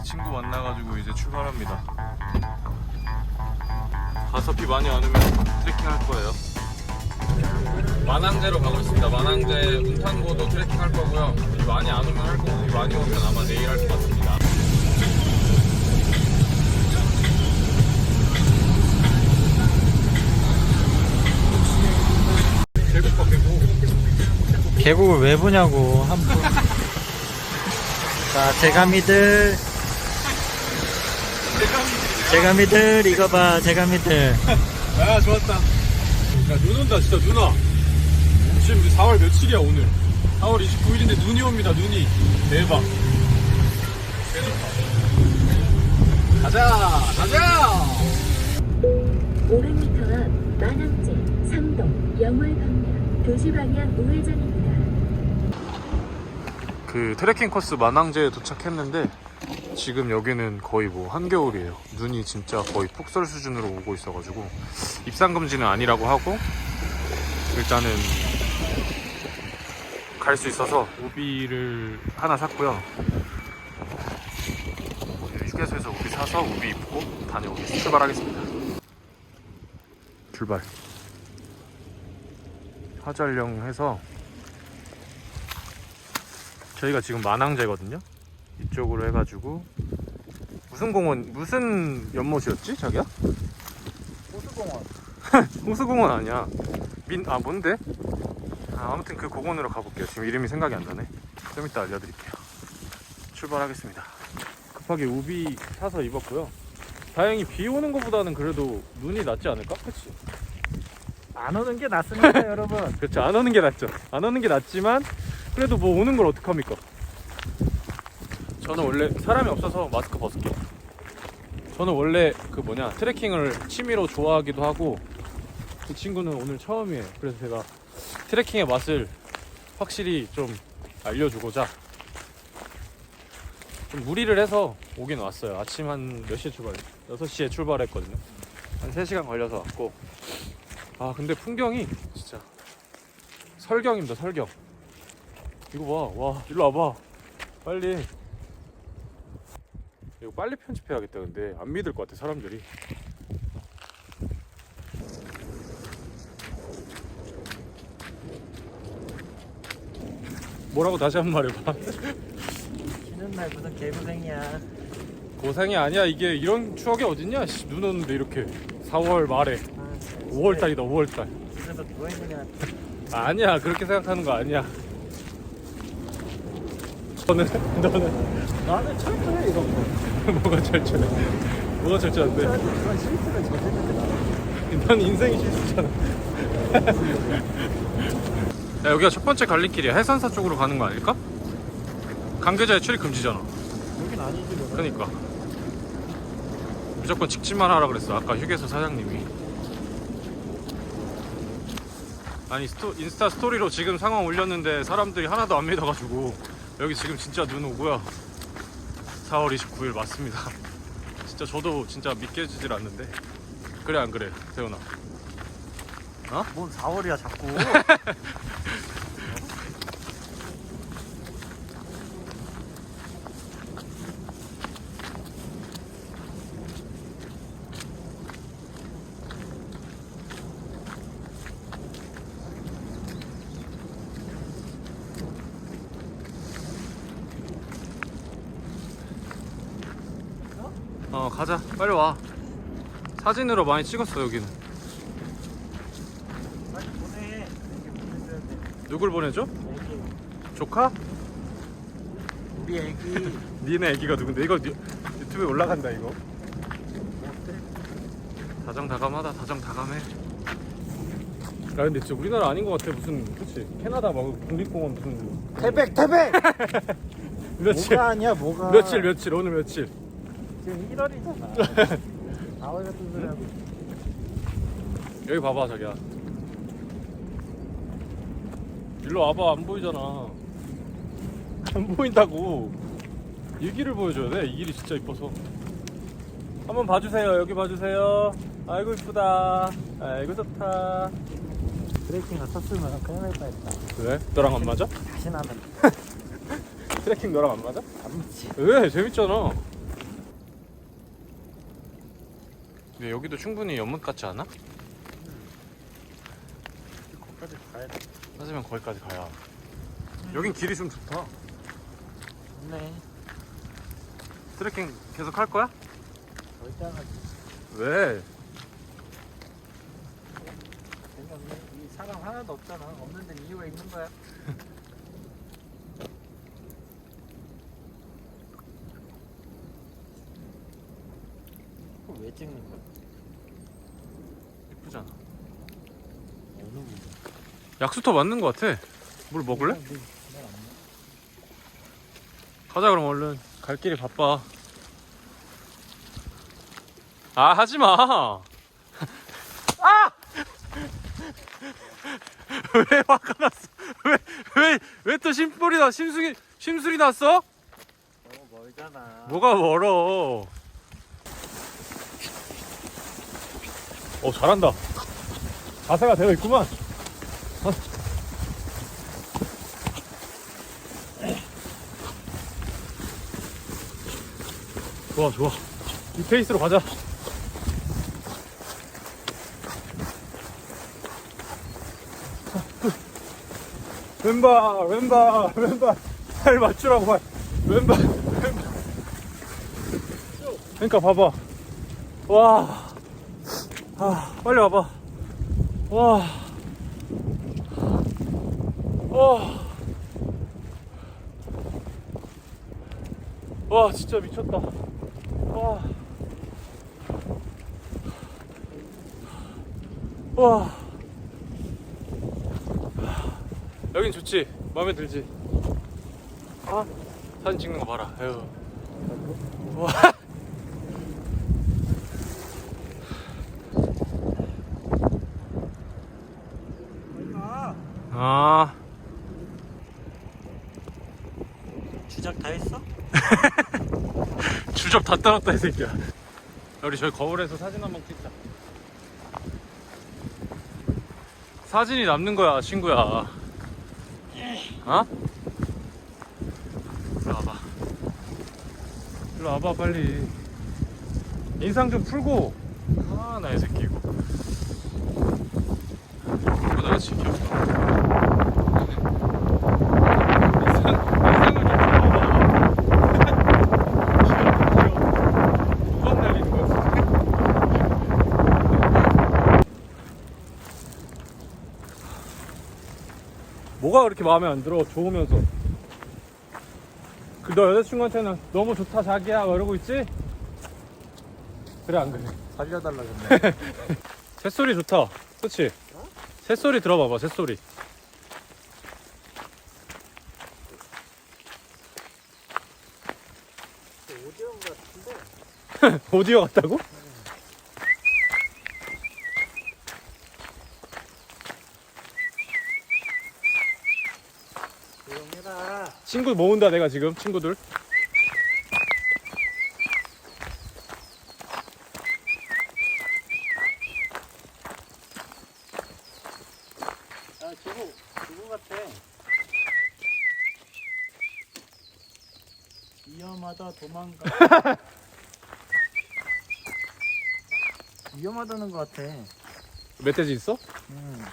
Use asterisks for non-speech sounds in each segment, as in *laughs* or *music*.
이제 친구 만나가지고 이제 출발합니다. 가서 비 많이 안 오면 트레킹 할 거예요. 만항제로 가고 있습니다. 만항제 운탄고도 트레킹 할 거고요. 비 많이 안 오면 할 거고 비 많이 오면 아마 내일 할 것 같습니다. 계곡 봐 계곡. 계곡을 왜 보냐고 한 분. *laughs* 자 제가미들 제가 미들 이거 봐 제가 미들 아 좋았다. 야눈 온다 진짜 누나. 지금 4월 며칠이야 오늘? 4월 29일인데 눈이 옵니다 눈이. 대박. 가자 가자. 500m 앞 만항제, 삼동, 영월 방향, 도시 방향 우회전입니다. 그 트레킹 코스 만항제에 도착했는데 지금 여기는 거의 뭐 한겨울이에요. 눈이 진짜 거의 폭설 수준으로 오고 있어가지고 입상 금지는 아니라고 하고 일단은 갈 수 있어서 우비를 하나 샀고요. 휴게소에서 우비 사서 우비 입고 다녀오겠습니다. 출발하겠습니다. 출발. 화절령 해서 저희가 지금 만항제거든요. 이쪽으로 해가지고 무슨 공원 무슨 연못이었지, 자기야? 호수공원 *laughs* 홍수공원 아니야. 민 아 뭔데? 아, 아무튼 그 공원으로 가볼게요. 지금 이름이 생각이 안 나네. 좀 이따 알려드릴게요. 출발하겠습니다. 급하게 우비 사서 입었고요. 다행히 비 오는 것보다는 그래도 눈이 낫지 않을까? 그치? 안 오는 게 낫습니다 *laughs* 여러분 그렇죠. 안 오는 게 낫죠. 안 오는 게 낫지만 그래도 뭐 오는 걸 어떡합니까? 저는 원래 사람이 없어서 마스크 벗을게요. 저는 원래 그 뭐냐 트레킹을 취미로 좋아하기도 하고 그 친구는 오늘 처음이에요. 그래서 제가 트레킹의 맛을 확실히 좀 알려주고자 좀 무리를 해서 오긴 왔어요. 아침 한 몇 시에 출발? 6시에 출발했거든요. 한 3시간 걸려서 왔고 아 근데 풍경이 진짜 설경입니다 설경 이거 봐와 일로 와봐 빨리 이거 빨리 편집해야겠다 근데. 안 믿을 것 같아 사람들이. 뭐라고 다시 한 번 말해봐. 쉬는 날 무슨 개고생이야. 고생이 아니야. 이게 이런 추억이 어딨냐? 씨, 눈 오는데 이렇게. 4월 말에. 5월달이다 5월달. 집에서 누워있는 아니야 그렇게 생각하는 거 아니야. 너는 *laughs* 너는. 나는 철저해 이런 거 *laughs* 뭐가 철저해? 뭐가 철저한데? 그런 실수를 저지르는 게넌 인생이 실수잖아. 야 여기가 첫 번째 갈림길이야. 해산사 쪽으로 가는 거 아닐까? 강계자에 출입 금지잖아. 여긴 아니지 뭐 그러니까. 무조건 직진만 하라 그랬어 아까 휴게소 사장님이. 아니 스토, 인스타 스토리로 지금 상황 올렸는데 사람들이 하나도 안 믿어가지고 여기 지금 진짜 눈 오고요 4월 29일 맞습니다. *laughs* 진짜 저도 진짜 믿겨지질 않는데. 그래 안 그래 세훈아? 뭔 4월이야 자꾸 *laughs* 어 가자. 빨리 와. 사진으로 많이 찍었어 여기는. 빨리 보내. 이렇게 보내줘야 돼 누굴 보내줘? 애기 조카? 우리 애기. *laughs* 니네 애기가 누군데? 이거 유- 유튜브에 올라간다 이거. 어때? 다정다감하다. 다정다감해. 야 근데 진짜 우리나라 아닌 것 같아. 무슨 그치? 캐나다 막 국립공원 무슨. 태백 태백! *laughs* 며칠. 뭐가 아니야 뭐가. 며칠 며칠. 오늘 며칠 지금 1월이잖아. 4월 *laughs* 같은 소리 하고 여기 봐봐 자기야. 일로 와봐 안 보이잖아. 안 보인다고. 이 길을 보여줘야 돼이 길이 진짜 이뻐서. 한번 봐주세요. 여기 봐주세요. 아이고 이쁘다. 아이고 좋다. 브레이킹 갔었으면 큰일 날 뻔했다. 왜? 너랑 안 맞아? 다시 나면 *laughs* 트레킹 너랑 안 맞아? 안 맞지. 왜? 재밌잖아 근데 여기도 충분히 연못 같지 않아? 거기까지 가야 돼. 하지만 거기까지 가야 여긴 길이 좀 좋다 좋네. 트레킹 계속 할 거야? 절대 안 하지. 왜? 재미없네. 이 사람 하나도 없잖아. 없는 데 이유가 있는 거야. 왜 거야? 예쁘잖아 어느 부분? 약수터 맞는 거 같아 물 먹을래? 난안 먹어. 가자 그럼 얼른 갈 길이 바빠 아 하지마 *laughs* 아! *laughs* 왜 화가 났어 왜왜또 심술이 나 심술이 심술이 났어? 너무 멀잖아. 뭐가 멀어 어 잘한다. 자세가 되어 있구만. 어. 좋아 좋아. 이 페이스로 가자. 왼발 왼발 왼발. 발 맞추라고 발. 왼발 왼발. 그러니까 봐봐. 와 아, 빨리 와봐 와 와. 와 진짜 미쳤다 와. 와. 여긴 좋지? 마음에 들지? 아? 사진 찍는 거 봐라. 에휴. 와. 아. 주작 다 했어? 주접 다 따랐다 이 새끼야. 야, 우리 저기 거울에서 사진 한 번 찍자. 사진이 남는 거야, 친구야. 어? 일로 와봐. 일로 와봐, 빨리. 인상 좀 풀고. 아, 나이 새끼 이거. 이거 내가 지켜봐. 인상, 인상을 좀 풀어봐. 귀여워, 귀여워. 무방 날리는 거야. 뭐가 그렇게 마음에 안 들어? 좋으면서. 그 너 여자친구한테는 너무 좋다 자기야 막 이러고 있지? 그래 안 그래? 살려달라 그랬네. *laughs* 새소리 좋다. 그치? 새소리 들어봐봐 새소리. 오디오 같은데? *laughs* 오디오 같다고? 조용해라. 친구 모은다 내가 지금 친구들. 야, 저거, 그거 같아. 위험하다, 도망가. *laughs* 위험하다는 것 같아. 멧돼지 있어? 응.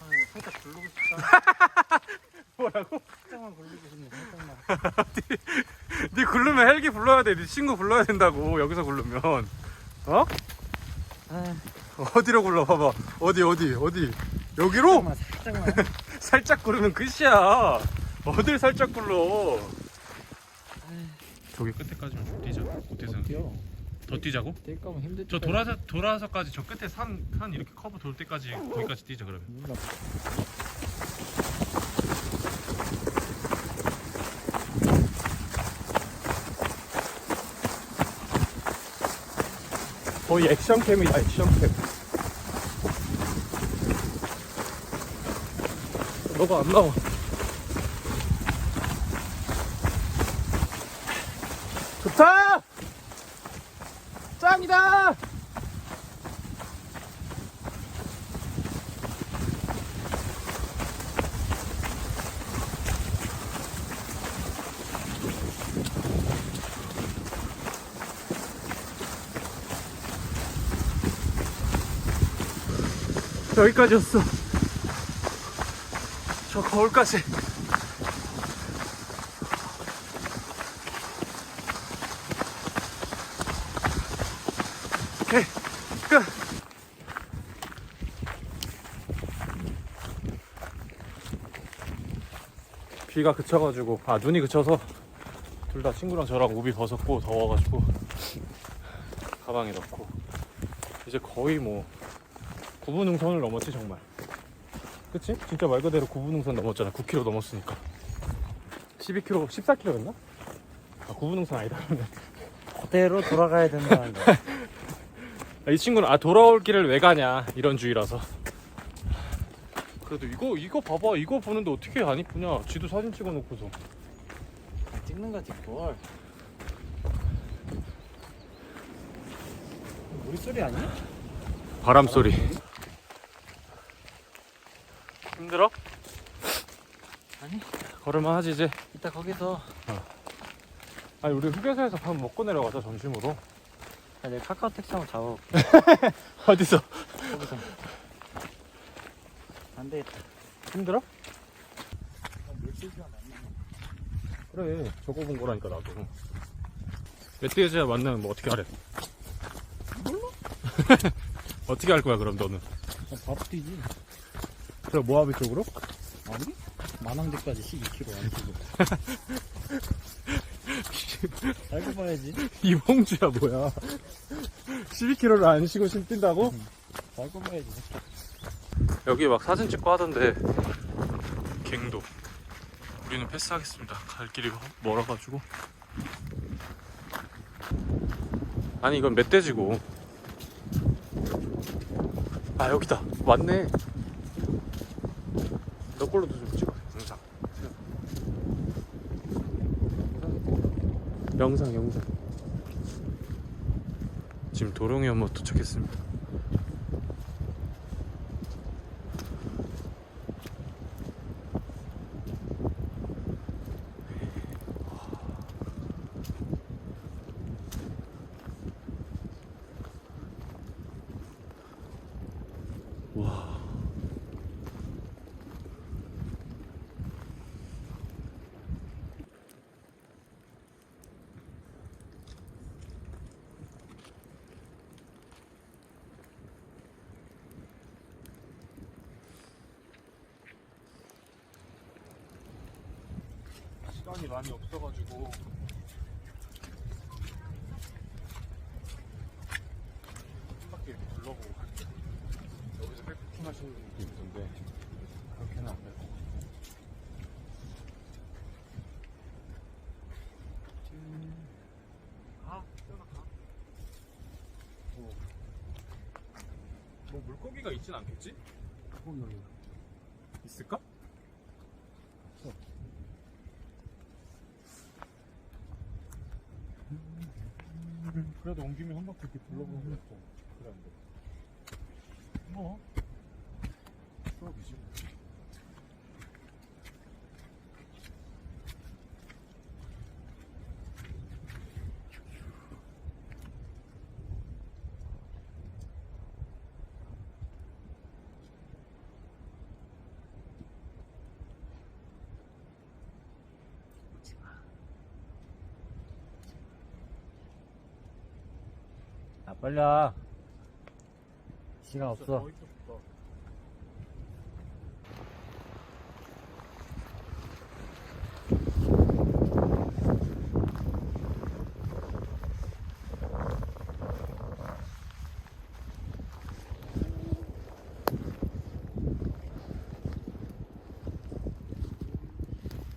아, 살짝 부르고 싶다. *laughs* 뭐라고? 살짝만 부르고 싶네. 네 굴르면 헬기 불러야 돼. 네 친구 불러야 된다고 여기서 굴르면. 어? 아, 어디로 굴러 봐봐. 어디 어디 어디. 여기로? 살짝만, 살짝만. *laughs* 살짝 굴르면 끝이야. 어딜 살짝 굴러. 저기 끝에까지만 좀 뛰자. 어때서? 뛰어. 더 뛰자고? 뛸 거면 힘들 저 돌아서 돌아서까지 저 끝에 산 산 이렇게 커브 돌 때까지 거기까지 뛰자 그러면. 몰라. 거의 액션캠이다 액션캠. 너가 안 나와. 좋다. 짱이다. 여기까지였어. 저 거울까지. 오케이, 끝. 비가 그쳐가지고, 아, 눈이 그쳐서 둘 다 친구랑 저랑 우비 벗었고, 더워가지고, 가방에 넣고. 이제 거의 뭐, 구분능선을 넘었지, 정말. 그치? 진짜 말 그대로 구분능선 넘었잖아. 9km 넘었으니까. 12km, 14km였나? 아, 구분능선 아니다. 그러면. 그대로 돌아가야 된다는 거. *laughs* 아, 이 친구는 아 돌아올 길을 왜 가냐 이런 주의라서 그래도 이거 이거 봐봐 이거 보는데 어떻게 안 이쁘냐 지도 사진 찍어놓고서 찍는 거지 뭘. 물소리 아니야? 바람 소리 힘들어? 아니. 걸을만 하지 이제 이따 거기서 아니 우리 휴게소에서 밥 먹고 내려가자 점심으로 아, 내가 카카오 택시 한번 잡아볼게. *laughs* 어디서 거기서. 안 되겠다. 힘들어? 그래 저거 본 거라니까 나도 멧돼지야 만나면 뭐 어떻게 하래 *laughs* 어떻게 할 거야 그럼 너는 바로 뛰지. 그래 모하비 쪽으로? 아니? 만왕대까지 12km 안 뛰고. 알고 봐야지. 이봉주야 뭐야? 12km를 안 쉬고 심 뛴다고? 알고 봐야지. 여기 막 사진 찍고 하던데. 갱도. 우리는 패스하겠습니다. 갈 길이 멀어가지고. 아니 이건 멧돼지고. 아 여기다. 맞네. 너 걸로도 좀 찍어 영상 영상 영상. 지금 도롱이 엄마 도착했습니다 시간이 많이 없어가지고 한 바퀴 이렇게 둘러보고. 여기서 백패킹 하시는 분도 있던데 그렇게는 안 될 것 같아요. 가, 뛰어나 가. 뭐, 뭐 물고기가 있진 않겠지? 있을까? 그래도 온 김에 한 바퀴 이렇게 둘러보면 되겠죠. 그래 안 돼. 뭐? 추억이지. 빨리 와. 시간 없어.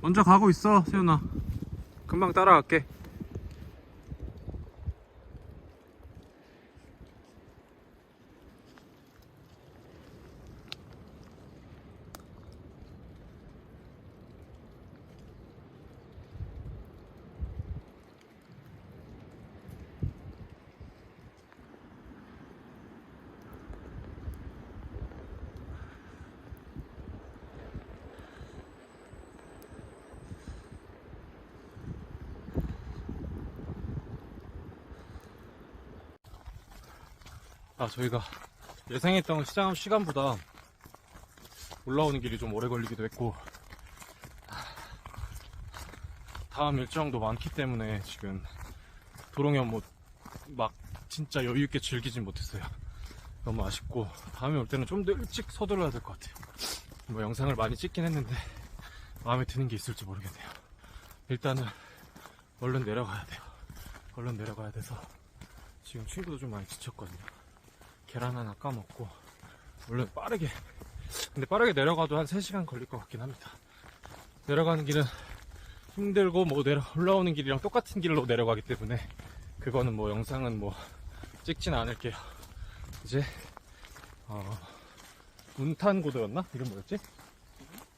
먼저 가고 있어, 세훈아. 금방 따라갈게. 아, 저희가 예상했던 시장 시간보다 올라오는 길이 좀 오래 걸리기도 했고 다음 일정도 많기 때문에 지금 도롱현 뭐막 진짜 여유 있게 즐기진 못했어요. 너무 아쉽고 다음에 올 때는 좀 더 일찍 서둘러야 될 것 같아요. 뭐 영상을 많이 찍긴 했는데 마음에 드는 게 있을지 모르겠네요. 일단은 얼른 내려가야 돼요. 얼른 내려가야 돼서 지금 친구도 좀 많이 지쳤거든요. 계란 하나 까먹고 얼른 빠르게 근데 빠르게 내려가도 한 3시간 걸릴 것 같긴 합니다. 내려가는 길은 힘들고 뭐 내려 올라오는 길이랑 똑같은 길로 내려가기 때문에 그거는 뭐 영상은 뭐 찍진 않을게요. 이제 어 운탄고도였나? 이름 뭐였지?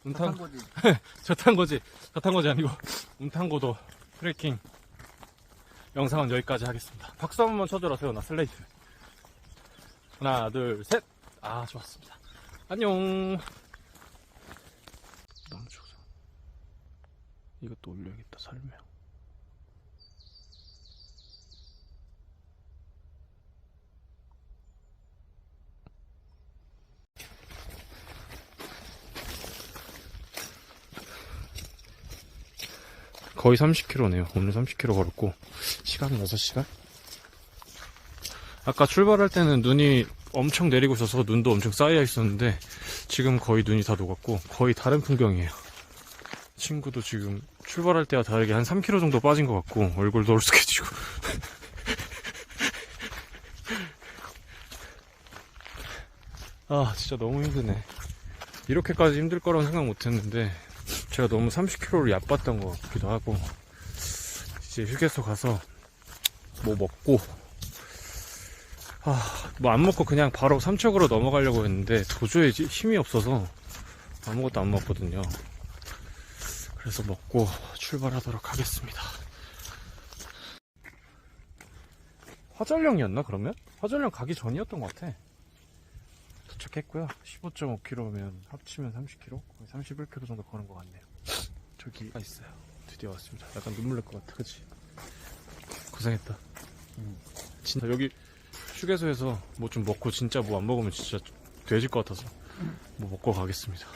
운탄 거지. *laughs* 저탄고지 저탄고지 아니고 운탄고도 트레킹 영상은 여기까지 하겠습니다. 박수 한 번만 쳐줘라 세훈아 슬레이트 하나 둘 셋 아 좋았습니다. 안녕 너무 추워서 이것도 올려야겠다 설명 거의 30km네요. 오늘 30km 걸었고 시간은 6시간? 아까 출발할 때는 눈이 엄청 내리고 있어서 눈도 엄청 쌓여 있었는데 지금 거의 눈이 다 녹았고 거의 다른 풍경이에요. 친구도 지금 출발할 때와 다르게 한 3kg 정도 빠진 것 같고 얼굴도 얼쑥해지고 *laughs* 아 진짜 너무 힘드네. 이렇게까지 힘들 거라고 생각 못 했는데 제가 너무 30kg를 얕봤던 것 같기도 하고 이제 휴게소 가서 뭐 먹고 아 뭐 안 먹고 그냥 바로 삼척으로 넘어가려고 했는데 도저히 지- 힘이 없어서 아무것도 안 먹거든요. 그래서 먹고 출발하도록 하겠습니다. 화전령이었나 그러면? 화전령 가기 전이었던 것 같아. 도착했고요. 15.5km면 합치면 30km? 거의 31km 정도 걸은 것 같네요. 저기가 있어요. 드디어 왔습니다. 약간 눈물 날 것 같아. 그치? 고생했다. 진짜 여기 휴게소에서 뭐 좀 먹고 진짜 뭐 안 먹으면 진짜 돼질 것 같아서 뭐 먹고 가겠습니다